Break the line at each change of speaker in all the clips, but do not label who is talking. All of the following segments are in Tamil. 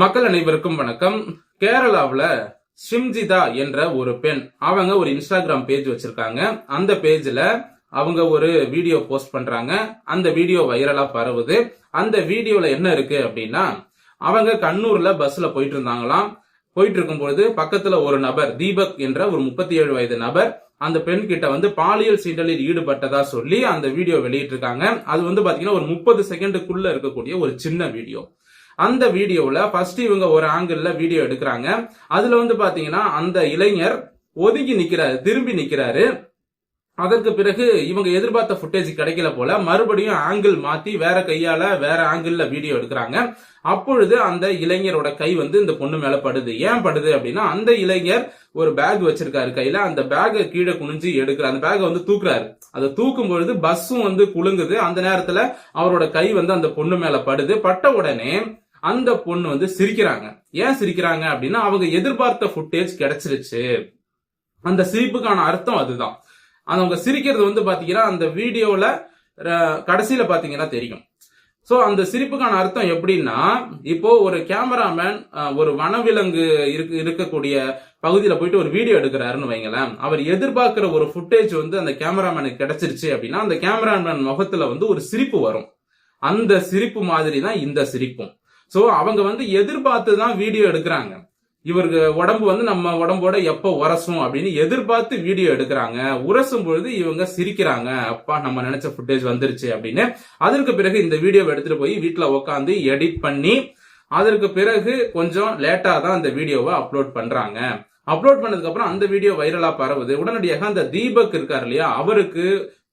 மக்கள் அனைவருக்கும் வணக்கம். கேரளாவில் ஷிம்ஜிதா என்ற ஒரு பெண் அவங்க ஒரு இன்ஸ்டாகிராம் பேஜ் வச்சிருக்காங்க. அந்த பேஜ்ல அவங்க ஒரு வீடியோ போஸ்ட் பண்றாங்க. அந்த வீடியோ வைரலா பரவுது. அந்த வீடியோல என்ன இருக்கு அப்படின்னா அவங்க கண்ணூர்ல பஸ்ல போயிட்டு இருந்தாங்களாம். போயிட்டு இருக்கும்போது பக்கத்துல ஒரு நபர் தீபக் என்ற ஒரு முப்பத்தி ஏழு வயது நபர் அந்த பெண் கிட்ட வந்து பாலியல் சீண்டலில் ஈடுபட்டதா சொல்லி அந்த வீடியோ வெளியிட்டிருக்காங்க. அது வந்து பாத்தீங்கன்னா ஒரு முப்பது செகண்டுக்குள்ள இருக்கக்கூடிய ஒரு சின்ன வீடியோ அந்த வீடியோவில் ஃபர்ஸ்ட் இவங்க ஒரு ஆங்கிளில் வீடியோ எடுக்கிறாங்க. அதில் வந்து பார்த்தீங்கன்னா அந்த இளைஞர் ஒதுங்கி நிற்கிறாரு திரும்பி நிற்கிறாரு அதற்கு பிறகு இவங்க எதிர்பார்த்த ஃபுட்டேஜ் கிடைக்கல போல மறுபடியும் ஆங்கிள் மாத்தி வேற கையால வேற ஆங்கிள் வீடியோ எடுக்கிறாங்க. அப்பொழுது அந்த இளைஞரோட கை வந்து இந்த பொண்ணு மேல படுது. ஏன் படுது அப்படின்னா அந்த இளைஞர் ஒரு பேக் வச்சிருக்காரு கையில. அந்த பேக்கை கீழே குனிஞ்சு எடுக்கிறார். அந்த பேக்கை வந்து தூக்குறாரு. அதை தூக்கும் பொழுது பஸ்ஸும் வந்து குலுங்குது. அந்த நேரத்துல அவரோட கை வந்து அந்த பொண்ணு மேல படுது. பட்ட உடனே அந்த பொண்ணு வந்து சிரிக்கிறாங்க. ஏன் சிரிக்கிறாங்க அப்படின்னா அவங்க எதிர்பார்த்த ஃபுட்டேஜ் கிடைச்சிருச்சு. அந்த சிரிப்புக்கான அர்த்தம் அதுதான். அவங்க சிரிக்கிறது வந்து பாத்தீங்கன்னா அந்த வீடியோல கடைசியில பாத்தீங்கன்னா தெரியும். சோ அந்த சிரிப்புக்கான அர்த்தம் எப்படின்னா இப்போ ஒரு கேமராமேன் ஒரு வனவிலங்கு இருக்கு இருக்கக்கூடிய பகுதியில போயிட்டு ஒரு வீடியோ எடுக்கிறாருன்னு வைங்களேன். அவர் எதிர்பார்க்கிற ஒரு ஃபுட்டேஜ் வந்து அந்த கேமராமேனுக்கு கிடைச்சிருச்சு அப்படின்னா அந்த கேமராமேன் முகத்துல வந்து ஒரு சிரிப்பு வரும். அந்த சிரிப்பு மாதிரி தான் இந்த சிரிப்பும். ஸோ அவங்க வந்து எதிர்பார்த்து தான் வீடியோ எடுக்கிறாங்க. இவருக்கு உடம்பு வந்து நம்ம உடம்போட எப்ப உரசும் அப்படின்னு எதிர்பார்த்து வீடியோ எடுக்கிறாங்க. உரசும் பொழுது இவங்க சிரிக்கிறாங்க. அப்பா நம்ம நினைச்ச ஃபுட்டேஜ் வந்துருச்சு அப்படின்னு. அதற்கு பிறகு இந்த வீடியோவை எடுத்துட்டு போய் வீட்டில் உட்காந்து எடிட் பண்ணி அதற்கு பிறகு கொஞ்சம் லேட்டா தான் அந்த வீடியோவை அப்லோட் பண்றாங்க. அப்லோட் பண்ணதுக்கு அப்புறம் அந்த வீடியோ வைரலா பரவுது. உடனடியாக அந்த தீபக் இருக்கார் இல்லையா? அவருக்கு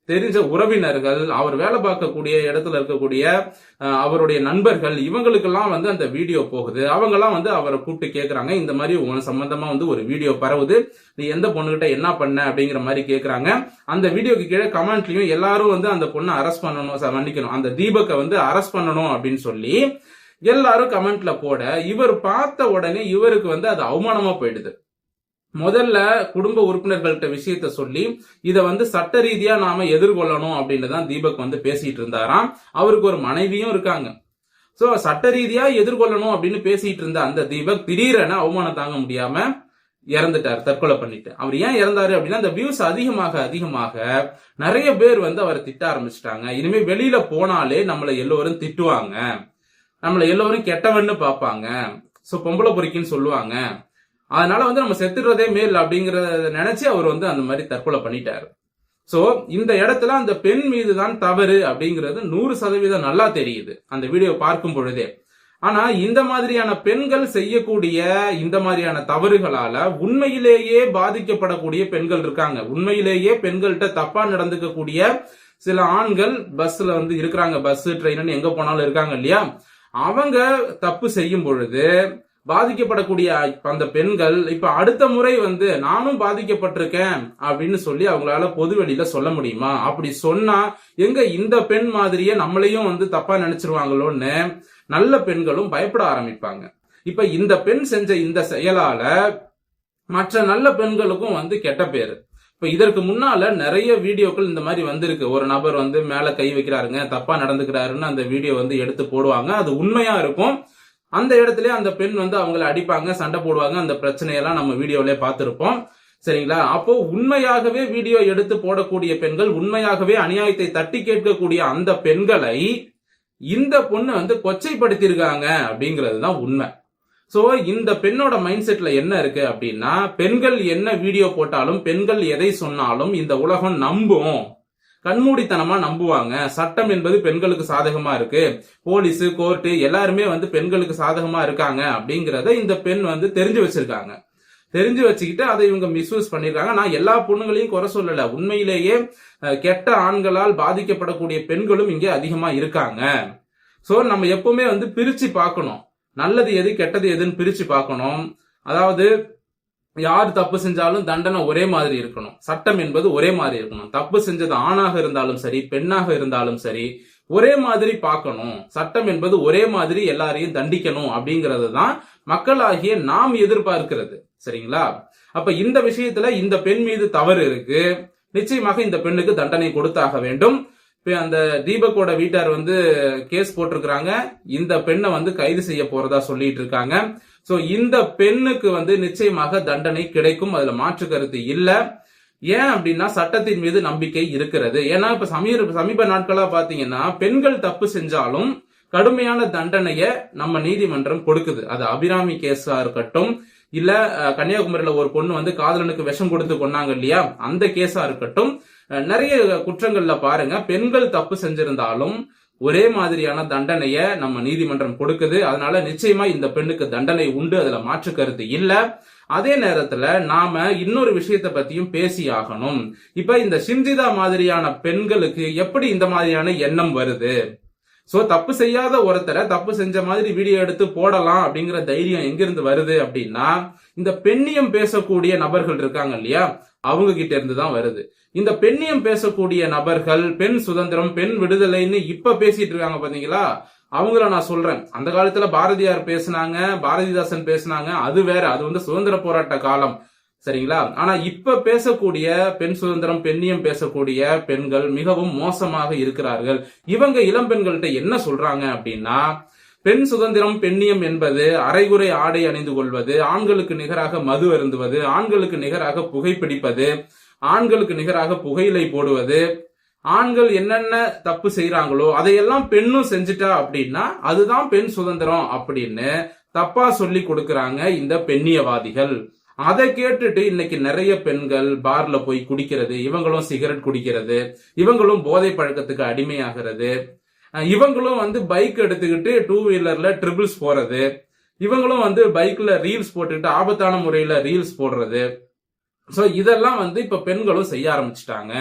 தெரிஞ்ச உறவினர்கள் அவர் வேலை பார்க்கக்கூடிய இடத்துல இருக்கக்கூடிய அவருடைய நண்பர்கள் இவங்களுக்கெல்லாம் வந்து அந்த வீடியோ போகுது. அவங்கெல்லாம் வந்து அவரை கூப்பிட்டு கேட்குறாங்க இந்த மாதிரி உன் சம்பந்தமா வந்து ஒரு வீடியோ பரவுது. நீ எந்த பொண்ணுகிட்ட என்ன பண்ண அப்படிங்கிற மாதிரி கேட்குறாங்க அந்த வீடியோக்கு கீழே கமெண்ட்லயும் எல்லாரும் வந்து அந்த பொண்ணை அரெஸ்ட் பண்ணணும் ச- மன்னிக்கணும். அந்த தீபக்கை வந்து அரெஸ்ட் பண்ணணும் அப்படின்னு சொல்லி எல்லாரும் கமெண்ட்ல போட இவர் பார்த்த உடனே இவருக்கு வந்து அது அவமானமா போயிடுது. முதல்ல குடும்ப உறுப்பினர்கள்ட்ட விஷயத்த சொல்லி இதை வந்து சட்ட ரீதியா நாம எதிர்கொள்ளணும் அப்படின்னு தான் தீபக் வந்து பேசிட்டு இருந்தாராம். அவருக்கு ஒரு மனைவியும் இருக்காங்க. சோ சட்ட ரீதியா எதிர்கொள்ளணும் அப்படின்னு பேசிட்டு இருந்த அந்த தீபக் திடீரென அவமானம் தாங்க முடியாம இறந்துட்டார் தற்கொலை பண்ணிட்டு. அவர் ஏன் இறந்தாரு அப்படின்னா அந்த வியூஸ் அதிகமாக அதிகமாக நிறைய பேர் வந்து அவரை திட்ட ஆரம்பிச்சிட்டாங்க. இனிமே வெளியில போனாலே நம்மளை எல்லோரும் திட்டுவாங்க. நம்மளை எல்லோரும் கெட்டவன்னு பார்ப்பாங்க. சோ பொம்பளை பொறிக்கின்னு சொல்லுவாங்க. அதனால வந்து நம்ம செத்துடுறதே மேல் அப்படிங்கறத நினைச்சு அவர் வந்து அந்த மாதிரி தற்கொலை பண்ணிட்டாரு. சோ இந்த இடத்துல அந்த பெண் மீது தான் தவறு அப்படிங்கிறது நூறு சதவீதம் நல்லா தெரியுது அந்த வீடியோ பார்க்கும் பொழுதே. ஆனா இந்த மாதிரியான பெண்கள் செய்யக்கூடிய இந்த மாதிரியான தவறுகளால உண்மையிலேயே பாதிக்கப்படக்கூடிய பெண்கள் இருக்காங்க. உண்மையிலேயே பெண்கள்கிட்ட தப்பா நடந்துக்கக்கூடிய சில ஆண்கள் பஸ்ல வந்து இருக்கிறாங்க. பஸ் ட்ரெயின் எங்க போனாலும் இருக்காங்க இல்லையா? அவங்க தப்பு செய்யும் பொழுது பாதிக்கப்படக்கூடிய அந்த பெண்கள் இப்ப அடுத்த முறை வந்து நானும் பாதிக்கப்பட்டிருக்கேன் அப்படின்னு சொல்லி அவங்களால பொது வெளியில சொல்ல முடியுமா? அப்படி சொன்னா எங்க இந்த பெண் மாதிரியே நம்மளையும் வந்து தப்பா நினைச்சிருவாங்களோன்னு நல்ல பெண்களும் பயப்பட ஆரம்பிப்பாங்க. இப்ப இந்த பெண் செஞ்ச இந்த செயலால மற்ற நல்ல பெண்களுக்கும் வந்து கெட்ட பேரு. இப்ப இதற்கு முன்னால நிறைய வீடியோக்கள் இந்த மாதிரி வந்திருக்கு. ஒரு நபர் வந்து மேல கை வைக்கிறாருங்க தப்பா நடந்துக்கிறாருன்னு அந்த வீடியோ வந்து எடுத்து போடுவாங்க. அது உண்மையா இருக்கும்? அந்த இடத்துல அந்த பெண் வந்து அவங்கள அடிப்பாங்க சண்டை போடுவாங்க. அந்த பிரச்சனையெல்லாம் நம்ம வீடியோவிலே பார்த்திருப்போம். சரிங்களா? அப்போ உண்மையாகவே வீடியோ எடுத்து போடக்கூடிய பெண்கள் உண்மையாகவே அநியாயத்தை தட்டி கேட்கக்கூடிய அந்த பெண்களை இந்த பொண்ணு வந்து கொச்சைப்படுத்தியிருக்காங்க அப்படிங்கிறது தான் உண்மை. சோ இந்த பெண்ணோட மைண்ட் செட்ல என்ன இருக்கு அப்படின்னா பெண்கள் என்ன வீடியோ போட்டாலும் பெண்கள் எதை சொன்னாலும் இந்த உலகம் நம்பும். கண்மூடித்தனமா நம்புவாங்க. சட்டம் என்பது பெண்களுக்கு சாதகமா இருக்கு. போலீஸ் கோர்ட்டு எல்லாருமே வந்து பெண்களுக்கு சாதகமா இருக்காங்க அப்படிங்கறத இந்த பெண் வந்து தெரிஞ்சு வச்சிருக்காங்க. தெரிஞ்சு வச்சுக்கிட்டு அதை இவங்க மிஸ்யூஸ் பண்ணிருக்காங்க. நான் எல்லா பொண்ணுங்களையும் குறை சொல்லல. உண்மையிலேயே கெட்ட ஆண்களால் பாதிக்கப்படக்கூடிய பெண்களும் இங்கே அதிகமா இருக்காங்க. சோ நம்ம எப்பவுமே வந்து பிரிச்சு பார்க்கணும். நல்லது எது கெட்டது எதுன்னு பிரிச்சு பார்க்கணும். அதாவது யார் தப்பு செஞ்சாலும் தண்டனை ஒரே மாதிரி இருக்கணும். சட்டம் என்பது ஒரே மாதிரி இருக்கணும். தப்பு செஞ்சது ஆணாக இருந்தாலும் சரி பெண்ணாக இருந்தாலும் சரி ஒரே மாதிரி பார்க்கணும். சட்டம் என்பது ஒரே மாதிரி எல்லாரையும் தண்டிக்கணும் அப்படிங்கறது தான் மக்களாகிய நாம் எதிர்பார்க்கிறது. சரிங்களா? அப்ப இந்த விஷயத்துல இந்த பெண் மீது தவறு இருக்கு. நிச்சயமாக இந்த பெண்ணுக்கு தண்டனை கொடுத்தாக வேண்டும். அந்த தீபக்கோட வீட்டார் வந்து கேஸ் போட்டிருக்கிறாங்க. இந்த பெண்ணை வந்து கைது செய்ய போறதா சொல்லிட்டு இருக்காங்க. சோ இந்த பெண்ணுக்கு வந்து நிச்சயமாக தண்டனை கிடைக்கும். அதுல மாற்று கருத்து இல்ல. ஏன் அப்படின்னா சட்டத்தின் மீது நம்பிக்கை இருக்கிறது. ஏன்னா இப்ப சமீப சமீப நாட்களா பாத்தீங்கன்னா பெண்கள் தப்பு செஞ்சாலும் கடுமையான தண்டனைய நம்ம நீதிமன்றம் கொடுக்குது. அது அபிராமி கேஸா இருக்கட்டும் இல்ல கன்னியாகுமரியில ஒரு பொண்ணு வந்து காதலனுக்கு விஷம் கொடுத்து கொண்டாங்க இல்லையா? அந்த கேஸா இருக்கட்டும் நிறைய குற்றங்கள்ல பாருங்க. பெண்கள் தப்பு செஞ்சிருந்தாலும் ஒரே மாதிரியான தண்டனைய நம்ம நீதிமன்றம் கொடுக்குது. அதனால நிச்சயமா இந்த பெண்ணுக்கு தண்டனை உண்டு. அதுல மாற்று கருத்து இல்ல. அதே நேரத்துல நாம இன்னொரு விஷயத்தை பத்தியும் பேசி ஆகணும். இப்ப இந்த சிம்ஜிதா மாதிரியான பெண்களுக்கு எப்படி இந்த மாதிரியான எண்ணம் வருது? சோ தப்பு செய்யாத ஒருத்தரை தப்பு செஞ்ச மாதிரி வீடியோ எடுத்து போடலாம் அப்படிங்கிற தைரியம் எங்கிருந்து வருது அப்படின்னா இந்த பெண்ணியம் பேசக்கூடிய நபர்கள் இருக்காங்க இல்லையா? அவங்க கிட்ட இருந்து தான் வருது. இந்த பெண்ணியம் பேசக்கூடிய நபர்கள் பெண் சுதந்திரம் பெண் விடுதலைன்னு இப்ப பேசிட்டு இருக்காங்க பாத்தீங்களா? அவங்கள நான் சொல்றேன். அந்த காலத்துல பாரதியார் பேசுனாங்க பாரதிதாசன் பேசுனாங்க அது வேற. அது வந்து சுதந்திர போராட்ட காலம். சரிங்களா? ஆனா இப்ப பேசக்கூடிய பெண் சுதந்திரம் பெண்ணியம் பேசக்கூடிய பெண்கள் மிகவும் மோசமாக இருக்கிறார்கள். இவங்க இளம் பெண்கள்கிட்ட என்ன சொல்றாங்க அப்படின்னா பெண் சுதந்திரம் பெண்ணியம் என்பது அரைகுறை ஆடை அணிந்து கொள்வது ஆண்களுக்கு நிகராக மது அருந்துவது ஆண்களுக்கு நிகராக புகைப்பிடிப்பது ஆண்களுக்கு நிகராக புகையிலை போடுவது ஆண்கள் என்னென்ன தப்பு செய்யறாங்களோ அதையெல்லாம் பெண்ணும் செஞ்சுட்டா அப்படின்னா அதுதான் பெண் சுதந்திரம் அப்படின்னு தப்பா சொல்லி கொடுக்கறாங்க இந்த பெண்ணியவாதிகள். அதை கேட்டுட்டு இன்னைக்கு நிறைய பெண்கள் பார்ல போய் குடிக்கிறது இவங்களும் சிகரெட் குடிக்கிறது இவங்களும் போதை பழக்கத்துக்கு அடிமையாகிறது இவங்களும் வந்து பைக் எடுத்துக்கிட்டு டூ வீலர்ல ட்ரிபிள்ஸ் போறது இவங்களும் வந்து பைக்ல ரீல்ஸ் போட்டுக்கிட்டு ஆபத்தான முறையில ரீல்ஸ் போடுறது. சோ இதெல்லாம் வந்து இப்ப பெண்களும் செய்ய ஆரம்பிச்சிட்டாங்க.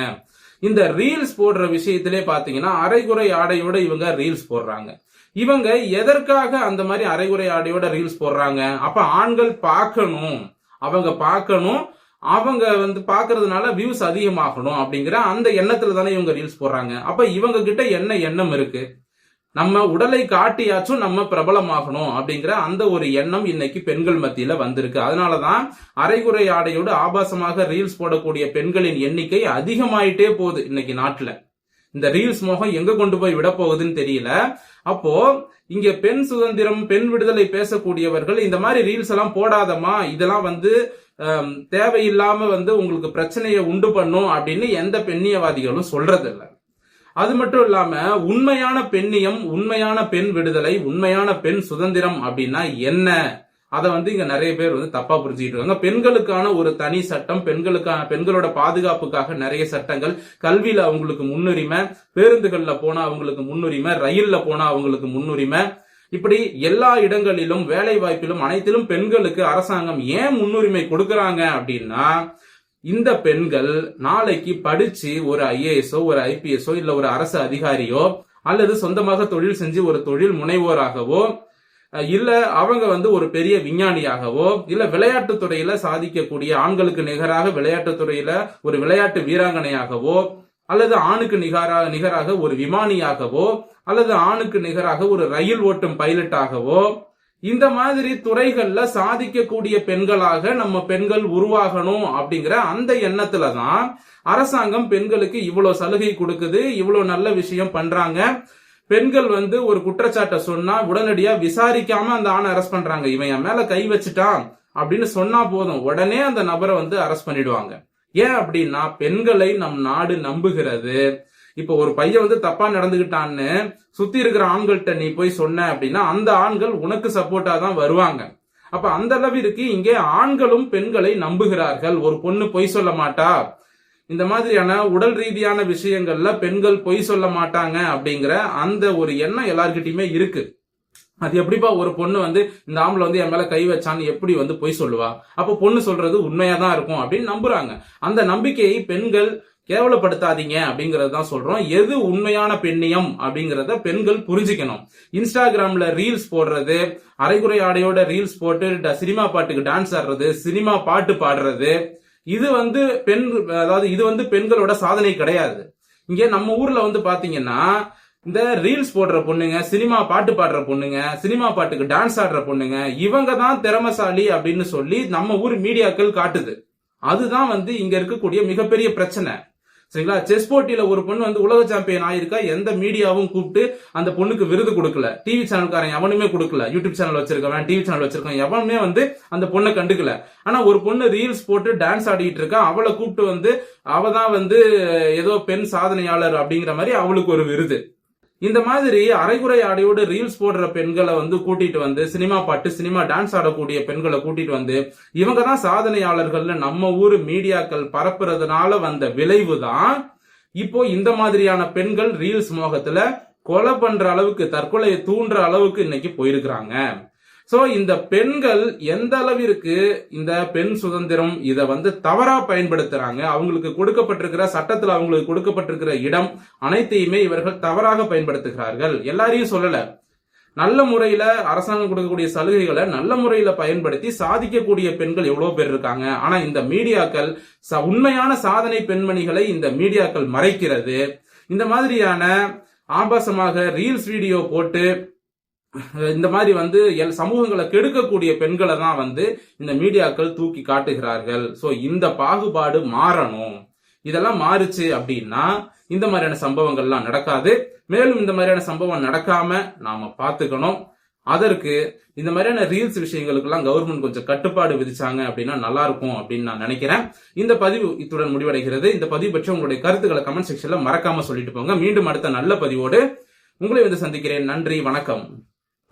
இந்த ரீல்ஸ் போடுற விஷயத்திலே பாத்தீங்கன்னா அரைகுறை ஆடையோட இவங்க ரீல்ஸ் போடுறாங்க. இவங்க எதற்காக அந்த மாதிரி அரைகுறை ஆடையோட ரீல்ஸ் போடுறாங்க? அப்ப ஆண்கள் பார்க்கணும். அவங்க பார்க்கணும். அவங்க வந்து பாக்குறதுனால வியூஸ் அதிகமாகணும் அப்படிங்கிற அந்த எண்ணத்துல தானே இவங்க ரீல்ஸ் போடுறாங்க. அப்ப இவங்க கிட்ட என்ன எண்ணம் இருக்கு? நம்ம உடலை காட்டியாச்சும் நம்ம பிரபலமாகணும் அப்படிங்கிற அந்த ஒரு எண்ணம் இன்னைக்கு பெண்கள் மத்தியில வந்திருக்கு. அதனாலதான் அரைகுறை ஆடையோடு ஆபாசமாக ரீல்ஸ் போடக்கூடிய பெண்களின் எண்ணிக்கை அதிகமாயிட்டே போகுது இன்னைக்கு நாட்டுல. இந்த ரீல்ஸ் மோகம் எங்க கொண்டு போய் விட போகுதுன்னு தெரியல. அப்போ இங்க பெண் சுதந்திரம் பெண் விடுதலை பேசக்கூடியவர்கள் இந்த மாதிரி ரீல்ஸ் எல்லாம் போடாதமா இதெல்லாம் வந்து தேவையில்லாம வந்து உங்களுக்கு பிரச்சனையை உண்டு பண்ணும் அப்படின்னு எந்த பெண்ணியவாதிகளும் சொல்றது அது மட்டும் இல்லாம உண்மையான பெண்ணியம் உண்மையான பெண் விடுதலை உண்மையான பெண் சுதந்திரம் அப்படின்னா என்ன? அதை வந்து இங்க நிறைய பேர் வந்து தப்பா புரிஞ்சுக்கிட்டு இருக்காங்க. பெண்களுக்கான ஒரு தனி சட்டம் பெண்களுக்கான பெண்களோட பாதுகாப்புக்காக நிறைய சட்டங்கள். கல்வியில அவங்களுக்கு முன்னுரிமை பேருந்துகள்ல போனா அவங்களுக்கு முன்னுரிமை ரயில்ல போனா அவங்களுக்கு முன்னுரிமை. இப்படி எல்லா இடங்களிலும் வேலை வாய்ப்பிலும் அனைத்திலும் பெண்களுக்கு அரசாங்கம் ஏன் முன்னுரிமை கொடுக்கறாங்க அப்படின்னா இந்த பெண்கள் நாளைக்கு படிச்சு ஒரு ஐஏஎஸ்ஓ ஒரு ஐபிஎஸ்ஓ இல்ல ஒரு அரசு அதிகாரியோ அல்லது சொந்தமாக தொழில் செஞ்சு ஒரு தொழில் முனைவோராகவோ இல்ல அவங்க வந்து ஒரு பெரிய விஞ்ஞானியாகவோ இல்ல விளையாட்டுத் துறையில சாதிக்கக்கூடிய ஆண்களுக்கு நிகராக விளையாட்டுத் துறையில ஒரு விளையாட்டு வீராங்கனையாகவோ அல்லது ஆணுக்கு நிகராக நிகராக ஒரு விமானியாகவோ அல்லது ஆணுக்கு நிகராக ஒரு ரயில் ஓட்டும் பைலட்டாகவோ இந்த மாதிரி துறைகள்ல சாதிக்கக்கூடிய பெண்களாக நம்ம பெண்கள் உருவாகணும் அப்படிங்கிற அந்த எண்ணத்துல தான் அரசாங்கம் பெண்களுக்கு இவ்வளவு சலுகை கொடுக்குது இவ்வளவு நல்ல விஷயம் பண்றாங்க. பெண்கள் வந்து ஒரு குற்றச்சாட்டை சொன்னா உடனடியா விசாரிக்காம அந்த ஆணை அரெஸ்ட் பண்றாங்க. இவன் என் மேல கை வச்சுட்டான் அப்படின்னு சொன்னா போதும். உடனே அந்த நபரை வந்து அரெஸ்ட் பண்ணிடுவாங்க. ஏன் அப்படின்னா பெண்களை நம் நாடு நம்புகிறது. இப்ப ஒரு பையன் வந்து தப்பா நடந்துகிட்டான்னு சுத்தி இருக்கிற ஆண்கள்கிட்ட நீ போய் சொன்ன அப்படின்னா அந்த ஆண்கள் உனக்கு சப்போர்ட்டா தான் வருவாங்க. அப்ப அந்த அளவிற்கு இங்கே ஆண்களும் பெண்களை நம்புகிறார்கள். ஒரு பொண்ணு பொய் சொல்ல மாட்டா. இந்த மாதிரியான உடல் ரீதியான விஷயங்கள்ல பெண்கள் பொய் சொல்ல மாட்டாங்க அப்படிங்கிற அந்த ஒரு எண்ணம் எல்லார்கிட்டயுமே இருக்கு. அது எப்படிப்பா ஒரு பொண்ணு வந்து இந்த ஆம்பளை வந்து என் மேல கை வச்சான்னு எப்படி வந்து பொய் சொல்லுவா? அப்ப பொண்ணு சொல்றது உண்மையா தான் இருக்கும் அப்படின்னு நம்புறாங்க. அந்த நம்பிக்கையை பெண்கள் கேவலப்படுத்தாதீங்க அப்படிங்கறது தான் சொல்றோம். எது உண்மையான பெண்ணியம் அப்படிங்கறத பெண்கள் புரிஞ்சுக்கணும். இன்ஸ்டாகிராம்ல ரீல்ஸ் போடுறது அரைகுறை ஆடையோட ரீல்ஸ் போட்டு ட- சினிமா பாட்டுக்கு டான்ஸ் ஆடுறது சினிமா பாட்டு பாடுறது இது வந்து பெண் அதாவது இது வந்து பெண்களோட சாதனை கிடையாது. இங்க நம்ம ஊர்ல வந்து பாத்தீங்கன்னா இந்த ரீல்ஸ் போடுற பொண்ணுங்க சினிமா பாட்டு பாடுற பொண்ணுங்க சினிமா பாட்டுக்கு டான்ஸ் ஆடுற பொண்ணுங்க இவங்க தான் திறமசாலி அப்படின்னு சொல்லி நம்ம ஊர் மீடியாக்கள் காட்டுது. அதுதான் வந்து இங்க இருக்கக்கூடிய மிகப்பெரிய பிரச்சனை. சரிங்களா? செஸ் போட்டியில ஒரு பொண்ணு வந்து உலக சாம்பியன் ஆயிருக்கா? எந்த மீடியாவும் கூப்பிட்டு அந்த பொண்ணுக்கு விருது கொடுக்கல. டிவி சேனல்காரன் எவனுமே கொடுக்கல. யூடியூப் சேனல் வச்சிருக்கவன் டிவி சேனல் வச்சிருக்கான் எவனுமே வந்து அந்த பொண்ணை கண்டுக்கல. ஆனா ஒரு பொண்ணு ரீல்ஸ் போட்டு டான்ஸ் ஆடிட்டு இருக்கா? அவளை கூப்பிட்டு வந்து அவதான் வந்து ஏதோ பெண் சாதனையாளர் அப்படிங்கிற மாதிரி அவளுக்கு ஒரு விருது. இந்த மாதிரி அரைகுறை ஆடையோடு ரீல்ஸ் போடுற பெண்களை வந்து கூட்டிட்டு வந்து சினிமா பாட்டு சினிமா டான்ஸ் ஆடக்கூடிய பெண்களை கூட்டிட்டு வந்து இவங்க தான் சாதனையாளர்கள்னு நம்ம ஊர் மீடியாக்கள் பரப்புறதுனால வந்த விளைவு தான் இப்போ இந்த மாதிரியான பெண்கள் ரீல்ஸ் மோகத்துல கொலை பண்ற அளவுக்கு தற்கொலையை தூண்டுற அளவுக்கு இன்னைக்கு போயிருக்கிறாங்க. சோ இந்த பெண்கள் எந்த அளவிற்கு இந்த பெண் சுதந்திரம் இதை வந்து தவறா பயன்படுத்துறாங்க அவங்களுக்கு கொடுக்கப்பட்டிருக்கிற சட்டத்தில் அவங்களுக்கு கொடுக்கப்பட்டிருக்கிற இடம் அனைத்தையுமே இவர்கள் தவறாக பயன்படுத்துகிறார்கள். எல்லாரையும் சொல்லல. நல்ல முறையில அரசாங்கம் கொடுக்கக்கூடிய சலுகைகளை நல்ல முறையில பயன்படுத்தி சாதிக்கக்கூடிய பெண்கள் எவ்வளவு பேர் இருக்காங்க. ஆனா இந்த மீடியாக்கள் ச- உண்மையான சாதனை பெண்மணிகளை இந்த மீடியாக்கள் மறைக்கிறது. இந்த மாதிரியான ஆபாசமாக ரீல்ஸ் வீடியோ போட்டு இந்த மாதிரி வந்து எல் சமூகங்களை கெடுக்கக்கூடிய பெண்களை தான் வந்து இந்த மீடியாக்கள் தூக்கி காட்டுகிறார்கள். ஸோ இந்த பாகுபாடு மாறணும். இதெல்லாம் மாறுச்சு அப்படின்னா இந்த மாதிரியான சம்பவங்கள்லாம் நடக்காது. மேலும் இந்த மாதிரியான சம்பவம் நடக்காம நாம பாத்துக்கணும் அதற்கு இந்த மாதிரியான ரீல்ஸ் விஷயங்களுக்கெல்லாம் கவர்மெண்ட் கொஞ்சம் கட்டுப்பாடு விதிச்சாங்க அப்படின்னா நல்லா இருக்கும் அப்படின்னு நான் நினைக்கிறேன். இந்த பதிவு இத்துடன் முடிவடைகிறது. இந்த பதிவு பற்றி உங்களுடைய கருத்துக்களை கமெண்ட் செக்ஷன்ல மறக்காம சொல்லிட்டு போங்க. மீண்டும் அடுத்த நல்ல பதிவோடு உங்களை வந்து சந்திக்கிறேன். நன்றி வணக்கம்.